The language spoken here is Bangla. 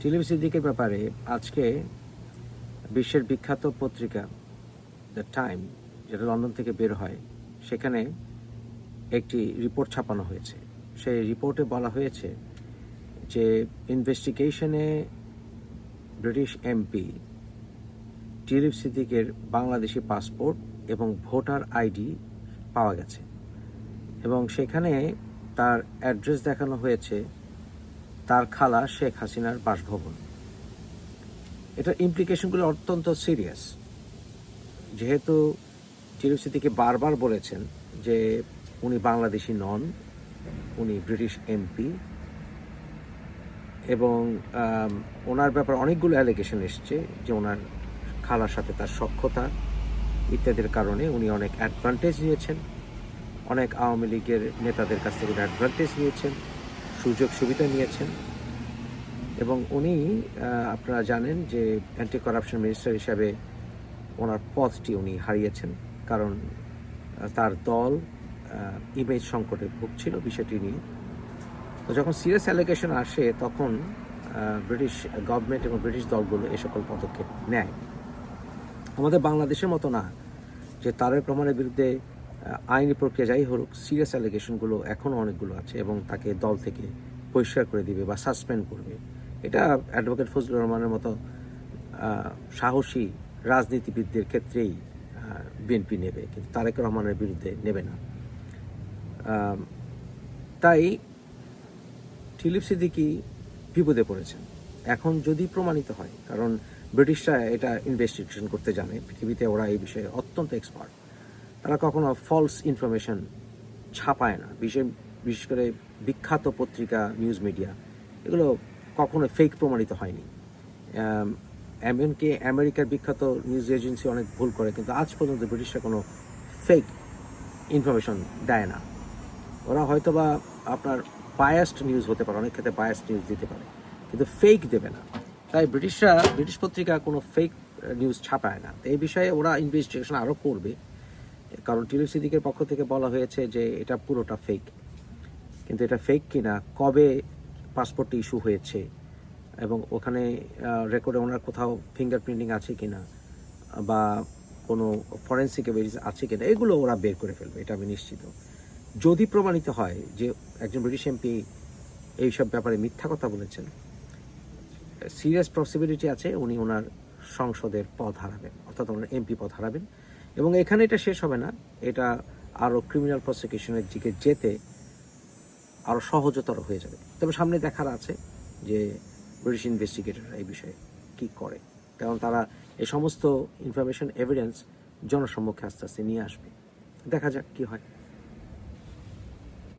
টিলিপ সিদ্দিকের ব্যাপারে আজকে বিশ্বের বিখ্যাত পত্রিকা দ্য টাইম যেটা লন্ডন থেকে বের হয়, সেখানে একটি রিপোর্ট ছাপানো হয়েছে। সেই রিপোর্টে বলা হয়েছে যে ইনভেস্টিগেশনে ব্রিটিশ এমপি টিলিপ সিদ্দিকের বাংলাদেশি পাসপোর্ট এবং ভোটার আইডি পাওয়া গেছে। এবং সেখানে তার অ্যাড্রেস দেখানো হয়েছে তার খালা শেখ হাসিনার বাসভবন। এটার ইমপ্লিকেশনগুলো অত্যন্ত সিরিয়াস যেহেতু সিদ্দিকি বারবার বলেছেন যে উনি বাংলাদেশি নন, উনি ব্রিটিশ এমপি এবং ওনার ব্যাপারে অনেকগুলো অ্যালিগেশন এসছে যে ওনার খালার সাথে তার সক্ষতা ইত্যাদির কারণে উনি অনেক অ্যাডভান্টেজ নিয়েছেন। অনেক আওয়ামী লীগের নেতাদের কাছ থেকে অ্যাডভান্টেজ নিয়েছেন। সুযোগ সুবিধা নিয়েছেন। এবং উনি আপনারা জানেন যে অ্যান্টি করাপশন মিনিস্টার হিসাবে ওনার পদটি উনি হারিয়েছেন। কারণ তার দল ইমেজ সংকটে ভুগছিল বিষয়টি নিয়ে। তো যখন সিরিয়াস অ্যালিগেশন আসে, তখন ব্রিটিশ গভর্নমেন্ট এবং ব্রিটিশ দলগুলো এ সকল পদক্ষেপ নেয়। আমাদের বাংলাদেশের মতো না যে তারেক রহমানের বিরুদ্ধে আইনি প্রক্রিয়া যাই হোক সিরিয়াস অ্যালিগেশনগুলো এখনও অনেকগুলো আছে এবং তাকে দল থেকে পরিষ্কার করে দিবে বা সাসপেন্ড করবে। এটা অ্যাডভোকেট ফজলুর রহমানের মতো সাহসী রাজনীতিবিদদের ক্ষেত্রেই বিএনপি নেবে, কিন্তু তারেক রহমানের বিরুদ্ধে নেবে না। তাই টিলিপ সিদ্দিকি বিপদে পড়েছেন। এখন যদি প্রমাণিত হয়, কারণ ব্রিটিশরা এটা ইনভেস্টিগেশন করতে জানে, পৃথিবীতে ওরা এই বিষয়ে অত্যন্ত এক্সপার্ট তারা কখনো ফলস ইনফরমেশন ছাপায় না। বিশেষ বিশেষ করে বিখ্যাত পত্রিকা নিউজ মিডিয়া এগুলো কখনো ফেক প্রমাণিত হয়নি। এমনকি আমেরিকার বিখ্যাত নিউজ এজেন্সি অনেক ভুল করে, কিন্তু আজ পর্যন্ত ব্রিটিশরা কোনো ফেক ইনফরমেশন দেয় না। ওরা হয়তো বা আপনার বায়াসড নিউজ হতে পারে, অনেক ক্ষেত্রে বায়াসড নিউজ দিতে পারে, কিন্তু ফেক দেবে না। তাই ব্রিটিশরা, ব্রিটিশ পত্রিকা কোনো ফেক নিউজ ছাপায় না। তো এই বিষয়ে ওরা ইনভেস্টিগেশন আরও করবে। কারণ টিলিপ সিদ্দিকের পক্ষ থেকে বলা হয়েছে যে এটা পুরোটা ফেক কিন্তু এটা ফেক কিনা, কবে পাসপোর্টটি ইস্যু হয়েছে, এবং ওখানে রেকর্ডে ওনার কোথাও ফিঙ্গারপ্রিন্টিং আছে কিনা, বা কোনো ফরেন্সিক এভিডেন্স আছে কিনা, এগুলো ওরা বের করে ফেলবে, এটা আমি নিশ্চিত। যদি প্রমাণিত হয় যে একজন ব্রিটিশ এমপি এইসব ব্যাপারে মিথ্যা কথা বলেছেন সিরিয়াস পসিবিলিটি আছে উনি ওনার সংসদের পদ হারাবেন, অর্থাৎ ওনার এমপি পদ হারাবেন। এবং এখানে এটা শেষ হবে না। এটা আরও ক্রিমিনাল প্রসিকিউশনের দিকে যেতে আরও সহজতর হয়ে যাবে। তবে সামনে দেখার আছে যে ব্রিটিশ ইনভেস্টিগেটররা এই বিষয়ে কী করে। কারণ তারা এ সমস্ত ইনফরমেশন এভিডেন্স জনসম্মুখে আস্তে আস্তে নিয়ে আসবে। দেখা যাক কী হয়।